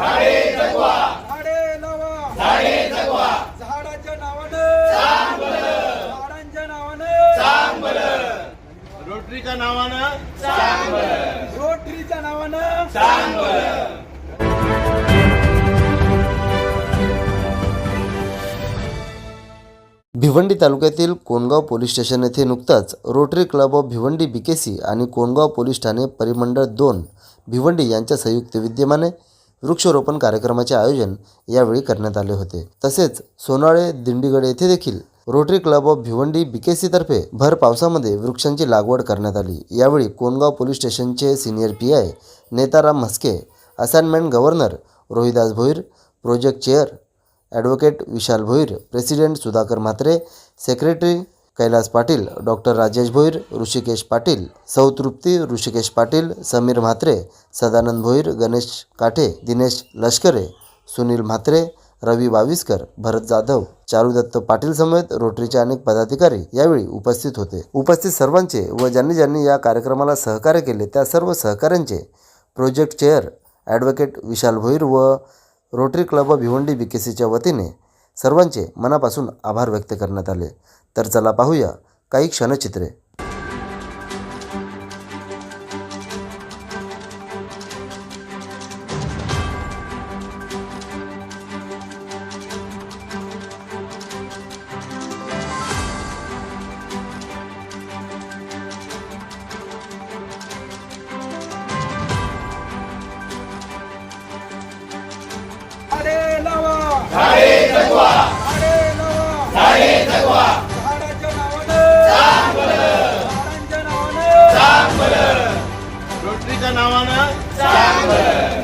झाडे लावा. झाडाच्या नावानं. झाडांच्या नावानं. रोटरीच्या नावानं. रोटरीच्या नावानं. भिवंडी तालुक्यातील कोणगाव पोलीस स्टेशन येथे नुकताच Rotary Club of Bhiwandi BKC आणि कोणगाव पोलीस ठाणे परिमंडळ दोन भिवंडी यांच्या संयुक्त विद्यमाने वृक्षारोपण कार्यक्रमाचे आयोजन यावेळी करण्यात आले होते. तसेच सोनाळे दिंडीगड येथे देखील रोटरी क्लब ऑफ भिवंडी बीकेसीतर्फे भर पावसामध्ये वृक्षांची लागवड करण्यात आली. यावेळी कोणगाव पोलीस स्टेशनचे senior P I Netaram Mhaske assignment governor Rohidas Bhoir project chair advocate Vishal Bhoir president Sudhakar Mhatre secretary Kailas Patil doctor Rajesh Bhoir Hrishikesh Patil Sau Trupti Hrishikesh Patil Sameer Mhatre Sadanand Bhoir Ganesh Kathe Dinesh Lashkare Sunil Mhatre Ravi Baviskar Bharat Jadhav Charudatt Patil समेत रोटरीचे अनेक पदाधिकारी यावेळी उपस्थित होते. उपस्थित सर्वांचे व ज्यांनी ज्यांनी या कार्यक्रमाला सहकार्य केले त्या सर्व सहकाऱ्यांचे project chair advocate Vishal Bhoir व रोटरी क्लब भिवंडी बीकेसीच्या वतीने सर्वांचे मनापासून आभार व्यक्त करण्यात आले. तर चला पाहूया काही क्षणचित्रे. झाडाच्या नावानं झाडांच्या नावानं रोटरीच्या नावानं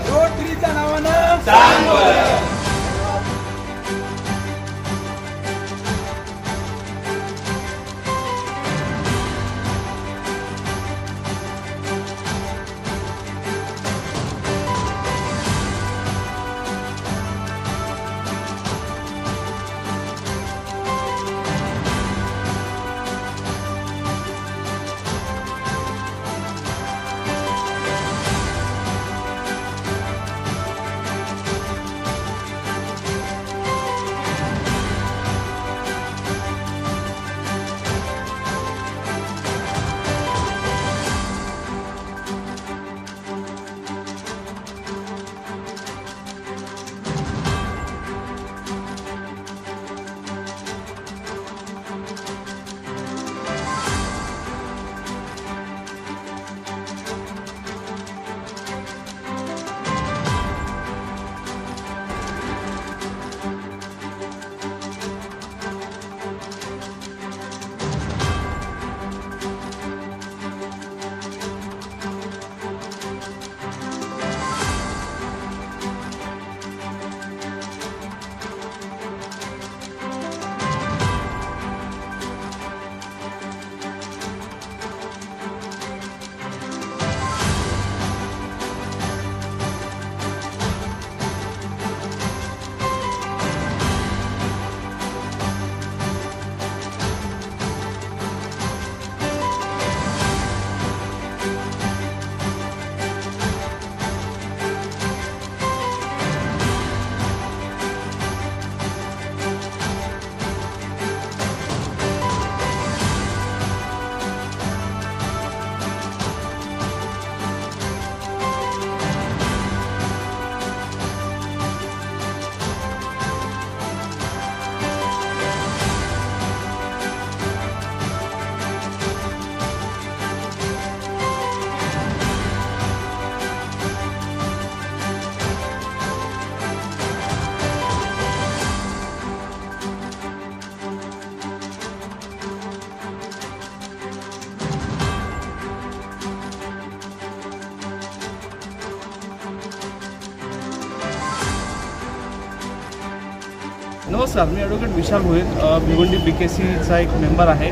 हो, नमस्कार मी advocate Vishal Bhoir. Bhiwandi B K सीचा एक मेंबर आहे.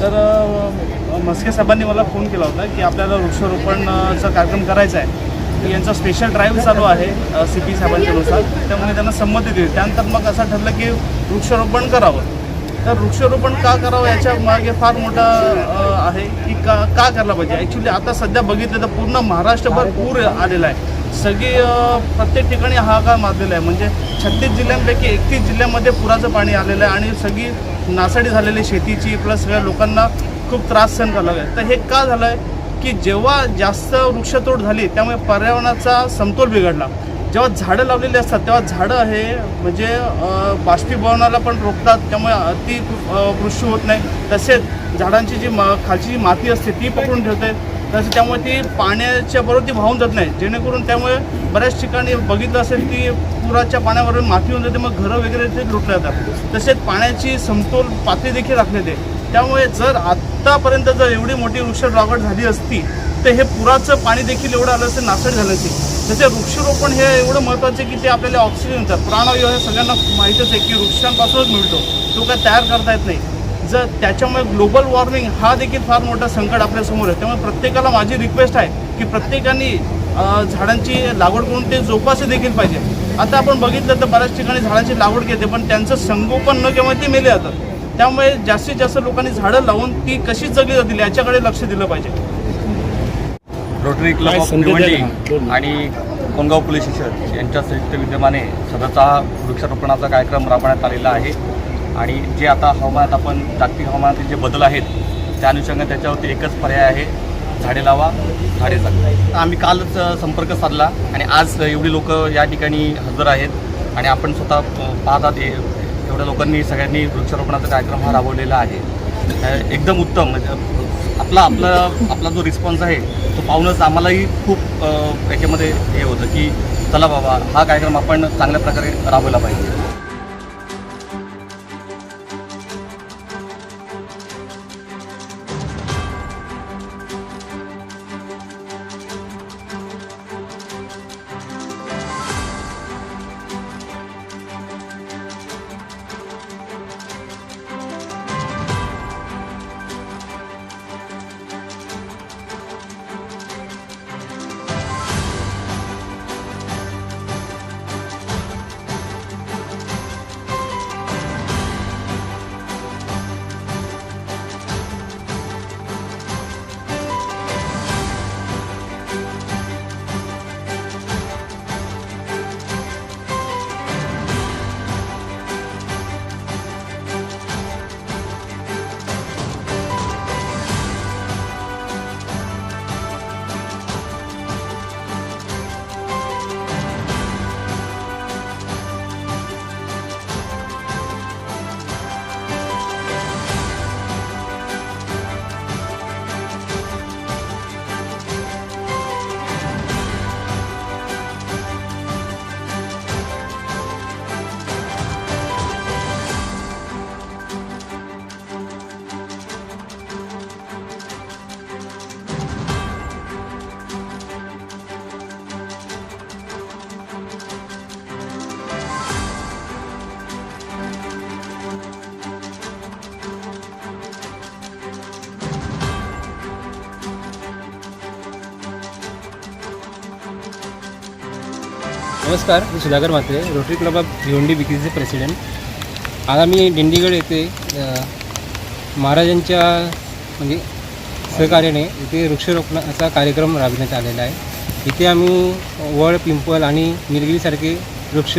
तर म्हस्के साहेबांनी मला फोन केला होता की आपल्याला वृक्षारोपणचा कार्यक्रम करायचा आहे. यांचा स्पेशल ड्राईव्ह चालू आहे सी पी साहेबांच्यानुसार त्यामुळे त्यांना संमती दिली. त्यानंतर मग असं ठरलं की वृक्षारोपण करावं. तर वृक्षारोपण का करावं याच्या मागे फार मोठा आहे की का का करायला पाहिजे? ॲक्च्युली आता सध्या बघितलं तर पूर्ण महाराष्ट्रभर पूर आलेला आहे. सगळी प्रत्येक ठिकाणी हाहाकार माजलेला आहे. म्हणजे छत्तीस जिल्ह्यांपैकी एकतीस जिल्ह्यामध्ये पुराचं पाणी आलेलं आहे आणि सगळी नासाडी झालेली शेतीची प्लस सगळ्या लोकांना खूप त्रास सहन करावा लागला तर हे का झालं आहे की जेव्हा जास्त वृक्षतोड झाली त्यामुळे पर्यावरणाचा समतोल बिघडला. जेव्हा झाडं लावलेली असतात तेव्हा झाडं हे म्हणजे बाष्पीभवनाला पण रोखतात. त्यामुळे अति अ, वृक्ष होत नाही. तसेच झाडांची जी मा खालची जी माती असते ती पकडून ठेवते तसे त्यामुळे ती पाण्याच्या बरोबर ती वाहून जात नाही. जेणेकरून त्यामुळे बऱ्याच ठिकाणी बघितलं असेल की पुराच्या पाण्यावरून माती होऊन जाते मग घरं वगैरे ते लुटल्या जातात. तसेच पाण्याची समतोल पातळी देखील राखण्यात येते. त्यामुळे जर आत्तापर्यंत जर एवढी मोठी वृक्ष लागवड झाली असती तर हे पुराचं पाणी देखील एवढं आलं असतं नासड झालं असते त्याचे वृक्षरोपण हे एवढं महत्त्वाचं की ते आपल्याला ऑक्सिजन देतात. प्राणवायू हे सगळ्यांना माहीतच आहे की वृक्षांपासूनच मिळतो. तो काय तयार करता येत नाही. जर त्याच्यामुळे ग्लोबल वॉर्मिंग हा देखील फार मोठा संकट आपल्यासमोर आहे. त्यामुळे प्रत्येकाला माझी रिक्वेस्ट आहे की प्रत्येकाने झाडांची लागवड करून ते जोपासे देखील पाहिजे. आता आपण बघितलं तर बऱ्याच ठिकाणी झाडांची लागवड केली पण त्यांचं संगोपन न केव्हा ते मेले जातात. त्यामुळे जास्तीत जास्त लोकांनी झाडं लावून ती कशी जगली जातील याच्याकडे लक्ष दिलं पाहिजे. रोटरी क्लब ऑफ भिवंडी आणि कोणगाव पोलीस स्टेशन यांच्या संयुक्त विद्यमाने सदरचा हा वृक्षारोपणाचा कार्यक्रम राबवण्यात आलेला आहे. आणि जे आता हवामानात आपण जागतिक हवामानातील जे बदल आहेत त्या अनुषंगाने त्याच्यावरती एकच पर्याय आहे झाडे लावा झाडे जगवा आम्ही कालच संपर्क साधला आणि आज एवढी लोक या ठिकाणी हजर आहेत आणि आपण स्वतः पाहतात तेवढ्या लोकांनी सगळ्यांनी वृक्षारोपणाचा कार्यक्रम हा राबवलेला आहे. एकदम उत्तम म्हणजे आपला आपला आपला जो रिस्पॉन्स आहे तो पाहूनच आम्हालाही खूप याच्यामध्ये हे होतं की चला बाबा हा कार्यक्रम आपण चांगल्या प्रकारे राबवला पाहिजे. नमस्कार मी Sudhakar Mhatre Rotary Club of Bhiwandi बिकीचे president आज आम्ही दिंडीगड येथे महाराजांच्या म्हणजे सहकार्याने इथे वृक्षारोपणाचा कार्यक्रम राबविण्यात आलेला आहे. इथे आम्ही वड पिंपल आणि निलगिरीसारखे वृक्ष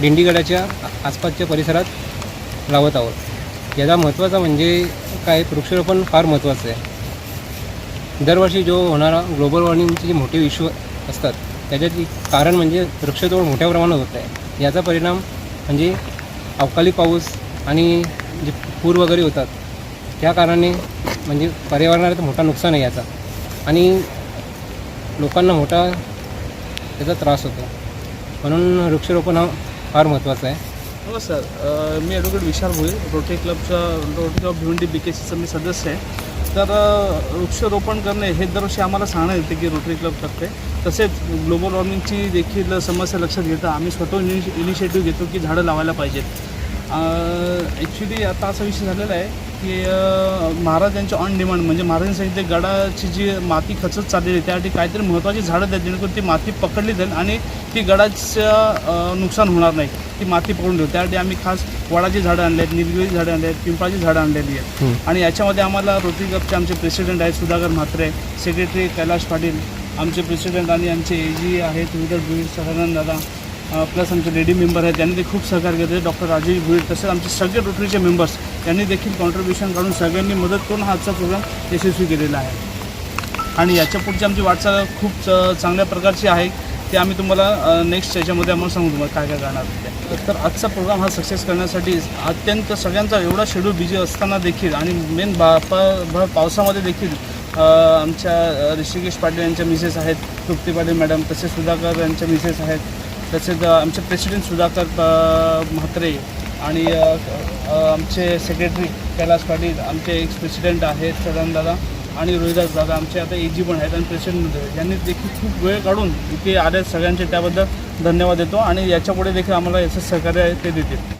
दिंडीगडाच्या आसपासच्या परिसरात लावत आहोत. याचा महत्त्वाचा म्हणजे काय वृक्षारोपण फार महत्त्वाचं आहे. दरवर्षी जो होणारा ग्लोबल वॉर्मिंगचे जे मोठे इश्यू असतात त्याच्यात एक कारण म्हणजे वृक्षतोड मोठ्या प्रमाणात होत आहे. याचा परिणाम म्हणजे अवकाळी पाऊस आणि जे पूर वगैरे होतात त्या कारणाने म्हणजे पर्यावरणाला तर मोठा नुकसान आहे याचा. आणि लोकांना मोठा त्याचा त्रास होतो. म्हणून वृक्षारोपण हा फार महत्त्वाचा आहे. हो सर मी ॲडव्होकेट विशाल भोई रोटरी क्लबचा Rotary Club Bhiwandi B K सीचा मी सदस्य आहे. तर वृक्षारोपण करणे हे दरवर्षी आम्हाला सांगण्यात येते की रोटरी क्लब करते तसेच ग्लोबल वॉर्मिंगची देखील समस्या लक्षात घेता आम्ही स्वतः इनि इनिशिएटिव्ह घेतो की झाडं लावायला पाहिजेत. ॲक्च्युली आता असा विषय झालेला आहे की महाराज महाराजांच्या ऑन डिमांड म्हणजे महाराजांनी सांगितले गडाची जी माती खचत चाललेली आहे त्यासाठी काहीतरी महत्त्वाची झाडं द्या जेणेकरून ती माती पकडली जाईल आणि की गडाचं नुकसान होणार नाही. ती माती पकडून ठेवू. त्यासाठी आम्ही खास वडाची झाडं आणली आहेत निलगिरी झाडं आणली आहेत पिंपळाची झाडं आणलेली आहेत. आणि याच्यामध्ये आम्हाला रोटरी क्लबचे आमचे प्रेसिडेंट आहेत सुधाकर म्हात्रे सेक्रेटरी कैलाश पाटील आमचे प्रेसिडेंट आणि आमचे ए जी आहेत विदर भुईर सदानंद दादा प्लस आमचे लेडी मेंबर आहेत. त्यांनी ते खूप सहकार्य केले डॉक्टर राजीव भुईर तसेच आमचे सगळे रोटरीचे मेंबर्स यांनी देखील कॉन्ट्रीब्युशन काढून सगळ्यांनी मदत करून हा आजचा प्रोग्राम यशस्वी केलेला आहे. आणि याच्या पुढची आमची वाटचाल खूप चांगल्या प्रकारची आहे. ते आम्ही तुम्हाला नेक्स्ट याच्यामध्ये आम्हाला सांगू तुम्हाला काय काय करणार ते तर आजचा प्रोग्राम हा सक्सेस करण्यासाठी अत्यंत सगळ्यांचा एवढा शेड्यूल बिझी असताना देखील आणि मेन बा प भर पावसामध्ये देखील आमच्या ऋषिकेश पाटील यांच्या मिसेस आहेत तृप्ती पाटील मॅडम तसेच सुधाकर यांच्या मिसेस आहेत तसेच आमचे प्रेसिडेंट सुधाकर म्हात्रे आणि आमचे सेक्रेटरी कैलास पाटील आमचे एक्स प्रेसिडेंट आहेत सदानंद दादा. आणि रोहिदास दादा आमचे आता ए जी पण आहेत आणि प्रेसिडेंट यांनी देखील खूप वेळ काढून इथे आले सगळ्यांचे. त्याबद्दल धन्यवाद देतो आणि याच्यापुढे देखील आम्हाला याचं सहकार्य आहे ते देतील.